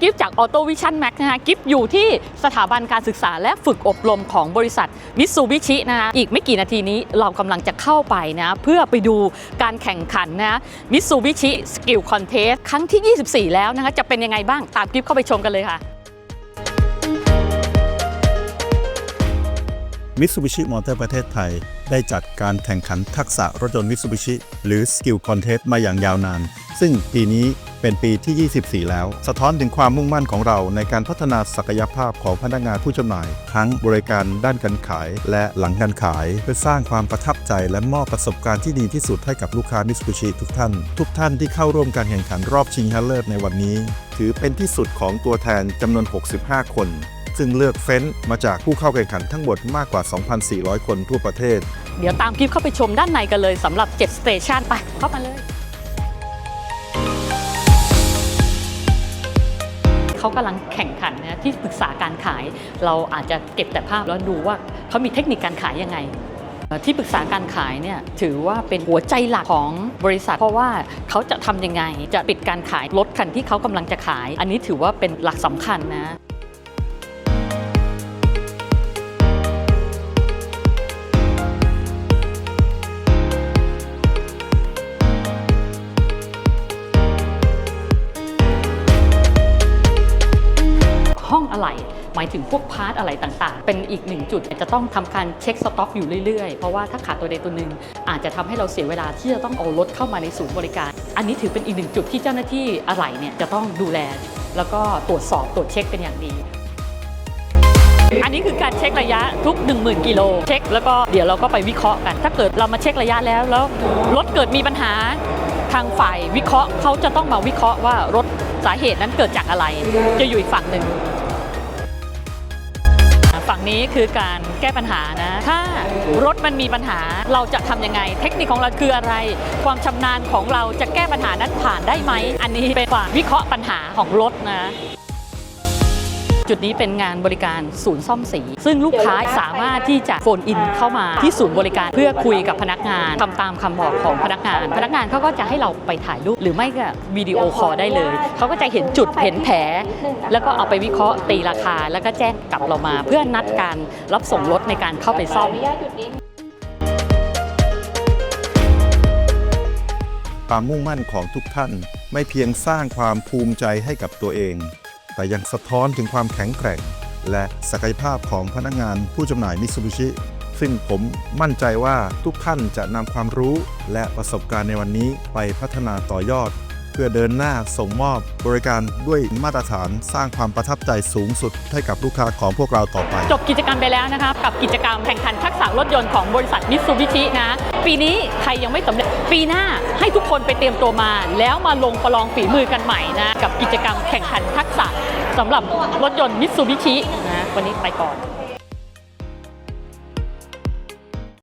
กิฟจาก Auto Vision Max นะคะกิฟอยู่ที่สถาบันการศึกษาและฝึกอบรมของบริษัทมิตซูบิชินะคะอีกไม่กี่นาทีนี้เรากำลังจะเข้าไปนะเพื่อไปดูการแข่งขันนะมิตซูบิชิสกิลคอนเทสครั้งที่ 24 แล้วนะคะจะเป็นยังไงบ้างตามกิฟเข้าไปชมกันเลยค่ะ มิตซูบิชิมอเตอร์ประเทศไทย ได้จัดการแข่งขันทักษะรถยนต์มิตซูบิชิหรือ Skill Contest มาอย่างยาวนาน ซึ่งปีนี้ เป็นปีที่ 24 แล้ว สะท้อนถึงความมุ่งมั่นของเราในการพัฒนาศักยภาพของพนักงานผู้จำหน่าย ทั้งบริการด้านการขาย และหลังการขาย เพื่อสร้างความประทับใจและมอบประสบการณ์ที่ดีที่สุดให้กับลูกค้ามิตซูบิชิทุกท่าน ทุกท่านที่เข้าร่วมการแข่งขันรอบชิงชนะเลิศในวันนี้ ถือเป็นที่สุดของตัวแทนจำนวน 65 คนซึ่งเลือกเฟ้นมาจากผู้เข้าแข่งขันทั้งหมดมากกว่า 2,400 คนทั่วประเทศ เดี๋ยวตามกิฟเข้าไปชมด้านในกันเลยสำหรับ 7 สเตชันไปเข้ามาเลย เขากำลังแข่งขันนะที่ปรึกษาการขาย เราอาจจะเก็บแต่ภาพแล้วดูว่าเขามีเทคนิคการขายยังไงที่ปรึกษาการขายเนี่ยถือว่าเป็นหัวใจหลักของบริษัท เพราะว่าเขาจะทำยังไงจะปิดการขายรถคันที่เขากำลังจะขาย อันนี้ถือว่าเป็นหลักสำคัญนะ ไหล่หมายถึงพวกพาร์ทอะไรต่างๆ เป็นอีกหนึ่งจุดจะต้องทำการเช็คสต็อกอยู่เรื่อยๆ เพราะว่าถ้าขาดตัวใดตัวหนึ่งอาจจะทำให้เราเสียเวลาที่จะต้องเอารถเข้ามาในศูนย์บริการ อันนี้ถือเป็นอีกหนึ่งจุดที่เจ้าหน้าที่อะไหล่เนี่ยจะต้องดูแล แล้วก็ตรวจสอบตรวจเช็คเป็นอย่างดีอันนี้คือการเช็คระยะทุก 10,000 กิโลเช็คแล้วก็เดี๋ยวเราก็ไปวิเคราะห์กัน ถ้าเกิดเรามาเช็คระยะแล้วแล้วรถเกิดมีปัญหาทางฝ่ายวิเคราะห์เขาจะต้องมาวิเคราะห์ว่ารถสาเหตุนั้นเกิดจากอะไร จะอยู่อีกฝั่งหนึ่ง ฝั่งนี้คือการแก้ปัญหานะ ถ้ารถมันมีปัญหาเราจะทำยังไง เทคนิคของเราคืออะไร ความชำนาญของเราจะแก้ปัญหานั้นผ่านได้ไหม อันนี้เป็นฝ่าวิเคราะห์ปัญหาของรถนะ จุดนี้เป็นงานบริการศูนย์ซ่อมสี ซึ่งลูกค้าสามารถที่จะโฟนอินเข้ามาที่ศูนย์บริการเพื่อคุยกับพนักงานทำตามคำบอกของพนักงาน พนักงานเขาก็จะให้เราไปถ่ายรูปหรือไม่ก็วิดีโอคอลได้เลย เขาก็จะเห็นจุดเห็นแผล แล้วก็เอาไปวิเคราะห์ตีราคา แล้วก็แจ้งกลับเรามา เพื่อนัดการรับส่งรถในการเข้าไปซ่อมความมุ่งมั่นของทุกท่านไม่เพียงสร้างความภูมิใจให้กับตัวเอง แต่ยังสะท้อนถึงความแข็งแกร่ง และศักยภาพของพนักงานผู้จำหน่ายมิตซูบิชิซึ่งผมมั่นใจว่าทุกท่านจะนำความรู้และประสบการณ์ในวันนี้ไปพัฒนาต่อยอด พื่อเดินหน้าส่งมอบบริการด้วยมาตรฐานสร้างความประทับใจสูงสุดให้กับลูกค้าของพวกเราต่อไป จบกิจกรรมไปแล้วนะครับกับกิจกรรมแข่งขันทักษะรถยนต์ของบริษัทมิตซูบิชินะ ปีนี้ใครยังไม่สำเร็จปีหน้าให้ทุกคนไปเตรียมตัวมา แล้วมาลงประลองฝีมือกันใหม่นะ กับกิจกรรมแข่งขันทักษะสำหรับรถยนต์มิตซูบิชินะวันนี้ไปก่อน